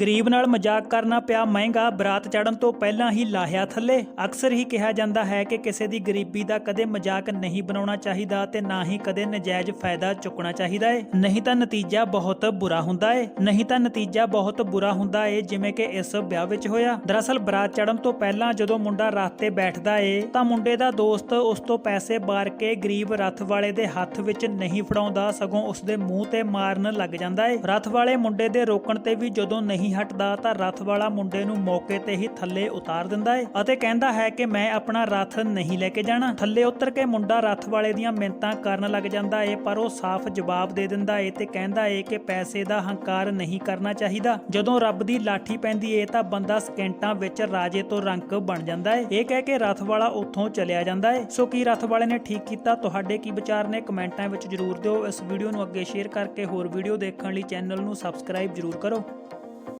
ਗਰੀਬ ਨਾਲ ਮਜ਼ਾਕ ਕਰਨਾ ਪਿਆ ਮਹਿੰਗਾ ਬਰਾਤ ਚੜਨ ਤੋਂ ਪਹਿਲਾਂ ਹੀ ਲਾਹਿਆ ਥੱਲੇ। ਅਕਸਰ ਹੀ ਕਿਹਾ ਜਾਂਦਾ ਹੈ ਕਿ ਕਿਸੇ ਦੀ ਗਰੀਬੀ ਦਾ ਕਦੇ ਮਜ਼ਾਕ ਨਹੀਂ ਬਣਾਉਣਾ ਚਾਹੀਦਾ ਤੇ ਨਾ ਹੀ ਕਦੇ ਨਜਾਇਜ਼ ਫਾਇਦਾ ਚੁੱਕਣਾ ਚਾਹੀਦਾ ਏ। ਨਹੀਂ ਤਾਂ ਨਤੀਜਾ ਬਹੁਤ ਬੁਰਾ ਹੁੰਦਾ ਏ। ਨਹੀਂ ਤਾਂ ਨਤੀਜਾ ਬਹੁਤ ਬੁਰਾ ਹੁੰਦਾ ਏ ਜਿਵੇਂ ਕਿ ਇਸ ਵਿਆਹ ਵਿੱਚ ਹੋਇਆ। ਦਰਅਸਲ ਬਰਾਤ ਚੜਨ ਤੋਂ ਪਹਿਲਾਂ ਜਦੋਂ ਮੁੰਡਾ ਰੱਥ ਤੇ ਬੈਠਦਾ ਏ, ਤਾਂ ਮੁੰਡੇ ਦਾ ਦੋਸਤ ਉਸ ਤੋਂ ਪੈਸੇ ਬਾਰ ਕੇ ਗਰੀਬ ਰੱਥ ਵਾਲੇ ਦੇ ਹੱਥ ਵਿੱਚ ਨਹੀਂ ਫੜਾਉਂਦਾ, ਸਗੋਂ ਉਸ ਦੇ ਮੂੰਹ ਤੇ ਮਾਰਨ ਲੱਗ ਜਾਂਦਾ ਏ। ਰੱਥ ਵਾਲੇ ਮੁੰਡੇ ਦੇ ਰੋਕਣ ਤੇ ਵੀ ਜਦੋਂ ਨਹੀਂ ਹਟਦਾ ਤਾਂ ਰੱਥ ਵਾਲਾ ਮੁੰਡੇ ਨੂੰ ਮੌਕੇ ਤੇ ਹੀ ਥੱਲੇ ਉਤਾਰ ਦਿੰਦਾ ਏ ਅਤੇ ਕਹਿੰਦਾ ਹੈ ਕਿ ਮੈਂ ਆਪਣਾ ਰੱਥ ਨਹੀਂ ਲੈ ਕੇ ਜਾਣਾ। ਥੱਲੇ ਉਤਰ ਕੇ ਮੁੰਡਾ ਰੱਥ ਵਾਲੇ ਦੀਆਂ ਮਿੰਤਾਂ ਕਰਨ ਲੱਗ ਜਾਂਦਾ ਏ, ਪਰ ਉਹ ਸਾਫ਼ ਜਵਾਬ ਦੇ ਦਿੰਦਾ ਏ ਤੇ ਕਹਿੰਦਾ ਏ ਕਿ ਪੈਸੇ ਦਾ ਹੰਕਾਰ ਨਹੀਂ ਕਰਨਾ ਚਾਹੀਦਾ। ਜਦੋਂ ਰੱਬ ਦੀ ਲਾਠੀ ਪੈਂਦੀ ਏ ਤਾਂ ਬੰਦਾ ਸਕਿੰਟਾਂ ਵਿੱਚ ਰਾਜੇ ਤੋਂ ਰੰਕ ਬਣ ਜਾਂਦਾ ਏ। ਇਹ ਕਹਿ ਕੇ ਰੱਥ ਵਾਲਾ ਉੱਥੋਂ ਚਲਿਆ ਜਾਂਦਾ ਏ। ਸੋ ਕੀ ਰੱਥ ਵਾਲੇ ਨੇ ਠੀਕ ਕੀਤਾ? ਤੁਹਾਡੇ ਕੀ ਵਿਚਾਰ ਨੇ? ਕਮੈਂਟਾਂ ਵਿੱਚ ਜਰੂਰ ਦਿਓ। ਇਸ ਵੀਡੀਓ ਨੂੰ ਅੱਗੇ ਸ਼ੇਅਰ ਕਰਕੇ ਹੋਰ ਵੀਡੀਓ ਦੇਖਣ ਲਈ ਚੈਨਲ ਨੂੰ ਸਬਸਕ੍ਰਾਈਬ ਜਰੂਰ ਕਰੋ।